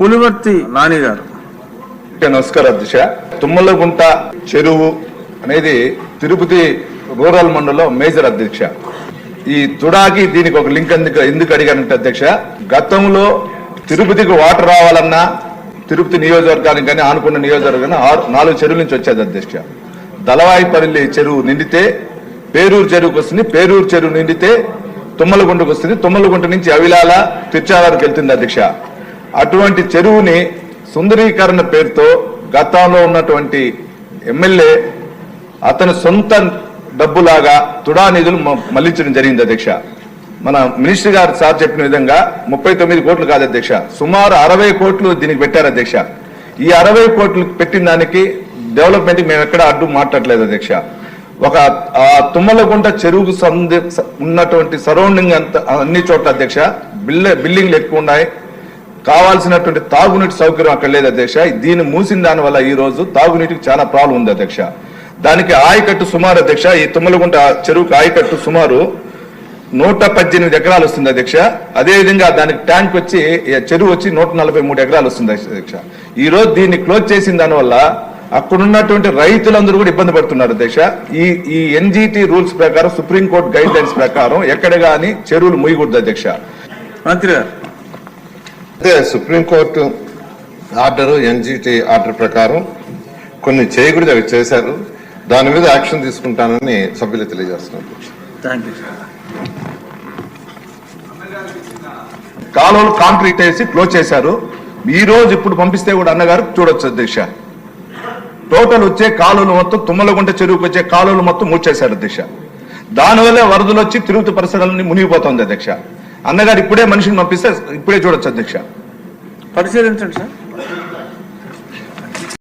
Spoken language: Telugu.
పులివర్తి నానిగారు. నమస్కారం దిశ తుమ్మలగుంట చెరువు అనేది తిరుపతి రూరల్ మండలం మేజర్ అధ్యక్ష. ఈ తుడాకి దీనికి ఒక లింక్ ఎందుకు ఎందుకు అడిగానంటే అధ్యక్ష గతంలో తిరుపతికి వాటర్ రావాలన్నా తిరుపతి నియోజకవర్గానికి కానీ ఆనుకున్న నియోజకవర్గాన్ని ఆరు నాలుగు చెరువుల నుంచి వచ్చేది అధ్యక్ష. దళవాయిపల్లి చెరువు నిండితే పేరూరు చెరువుకు వస్తుంది పేరూరు చెరువు నిండితే తుమ్మలగుంటకు వస్తుంది. తుమ్మలగుంట నుంచి అవిలాల తిరుచారానికి వెళ్తుంది అధ్యక్ష. అటువంటి చెరువుని సుందరీకరణ పేరుతో గతంలో ఉన్నటువంటి ఎమ్మెల్యే అతని సొంత డబ్బులాగా తుడా నిధులు మ- మళ్ళించడం జరిగింది అధ్యక్ష. మన మినిస్టర్ గారు సార్ చెప్పిన విధంగా ముప్పై తొమ్మిది కోట్లు కాదు అధ్యక్ష. సుమారు అరవై కోట్లు దీనికి పెట్టారు అధ్యక్ష. ఈ అరవై కోట్లు పెట్టిన దానికి డెవలప్మెంట్ మేము ఎక్కడ అడ్డు మాట్లాడలేదు అధ్యక్ష. ఒక ఆ తుమ్మలగుంట చెరువుకు సంది ఉన్నటువంటి సరౌండింగ్ అంత అన్ని చోట్ల అధ్యక్ష. బిల్ బిల్డింగ్లు ఎక్కువ ఉన్నాయి. కావాల్సినటువంటి తాగునీటి సౌకర్యం అక్కడ లేదు అధ్యక్ష. దీన్ని మూసిన దాని వల్ల ఈ రోజు తాగునీటికి చాలా ప్రాబ్లం ఉంది అధ్యక్ష. దానికి ఆయకట్టు సుమారు అధ్యక్ష ఈ తుమ్మలగుంట చెరువుకు ఆయకట్టు సుమారు నూట పద్దెనిమిది ఎకరాలు వస్తుంది అధ్యక్ష. అదేవిధంగా దానికి ట్యాంక్ వచ్చి చెరువు వచ్చి నూట నలభై మూడు ఎకరాలు వస్తుంది అధ్యక్ష. ఈ రోజు దీన్ని క్లోజ్ చేసిన దానివల్ల అక్కడున్నటువంటి రైతులందరూ కూడా ఇబ్బంది పడుతున్నారు అధ్యక్ష. ఈ ఈ ఎన్జిటి రూల్స్ ప్రకారం సుప్రీంకోర్టు గైడ్ లైన్స్ ప్రకారం ఎక్కడ కానీ చెరువులు ముయ్యకూడదు అధ్యక్ష. మంత్రి గారు. అదే సుప్రీంకోర్టు ఆర్డర్ ఎన్జిటి ఆర్డర్ ప్రకారం కొన్ని చేయకూడదు అవి చేశారు. దాని మీద యాక్షన్ తీసుకుంటానని సభ్యులు తెలియజేస్తున్నారు. కాలువలు కాంక్రీట్ వేసి క్లోజ్ చేశారు. ఈ రోజు ఇప్పుడు పంపిస్తే కూడా అన్నగారు చూడొచ్చు అధ్యక్ష. టోటల్ వచ్చే కాలువలు మొత్తం తుమ్మలగుంట చెరువుకు వచ్చే కాలువలు మొత్తం మూసేశారు అధ్యక్ష. దానివల్లే వరదలు వచ్చి తిరుపతి పరిసరాలని మునిగిపోతుంది అధ్యక్ష. అన్నగారు ఇప్పుడే మనిషిని పంపిస్తే ఇప్పుడే చూడొచ్చు అధ్యక్ష. పరిశీలించండి సార్.